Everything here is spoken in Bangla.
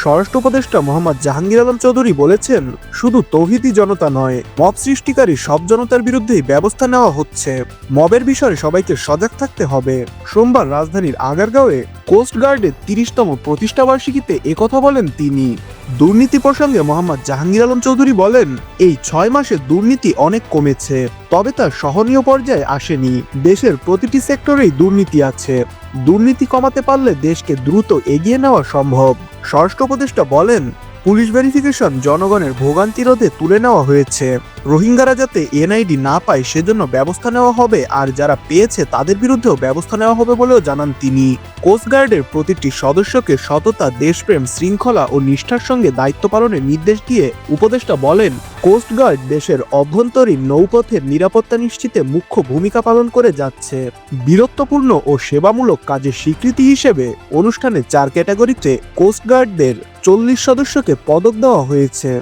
স্বরাষ্ট্র উপদেষ্টা মোহাম্মদ জাহাঙ্গীর আলম চৌধুরী বলেছেন, শুধু তৌহিদি জনতা নয়, মব সৃষ্টিকারী সব জনতার বিরুদ্ধেই ব্যবস্থা নেওয়া হচ্ছে। মবের বিষয়ে সবাইকে সজাগ থাকতে হবে। সোমবার রাজধানীর আগারগাঁওয়ে কোস্টগার্ডের তিরিশতম প্রতিষ্ঠাবার্ষিকীতে একথা বলেন তিনি। দুর্নীতি প্রসঙ্গে মোহাম্মদ জাহাঙ্গীর আলম চৌধুরী বলেন, এই ছয় মাসে দুর্নীতি অনেক কমেছে, তবে তা সহনীয় পর্যায়ে আসেনি। দেশের প্রতিটি সেক্টরেই দুর্নীতি আছে। দুর্নীতি কমাতে পারলে দেশকে দ্রুত এগিয়ে নেওয়া সম্ভব। স্বরাষ্ট্র উপদেষ্টা বলেন পুলিশ ভেরিফিকেশন জনগণের ভোগান্তি রোধে তুলে নেওয়া হয়েছে। রোহিঙ্গারা যাতে এনআইডি না পায়, সেজন্য ব্যবস্থা নেওয়া হবে। আর যারা পেয়েছে, তাদের বিরুদ্ধেও ব্যবস্থা নেওয়া হবে বলেও জানান তিনি। কোস্টগার্ডের প্রতিটি সদস্যকে সততা, দেশপ্রেম, শৃঙ্খলা ও নিষ্ঠার সঙ্গে দায়িত্ব পালনের নির্দেশ দিয়ে উপদেষ্টা বলেন কোস্টগার্ড দেশের অভ্যন্তরীণ নৌপথের নিরাপত্তা নিশ্চিতে মুখ্য ভূমিকা পালন করে যাচ্ছে। বীরত্বপূর্ণ ও সেবামূলক কাজের স্বীকৃতি হিসেবে অনুষ্ঠানে চার ক্যাটাগরিতে কোস্টগার্ডদের চল্লিশ সদস্যকে পদক দেওয়া হয়েছে।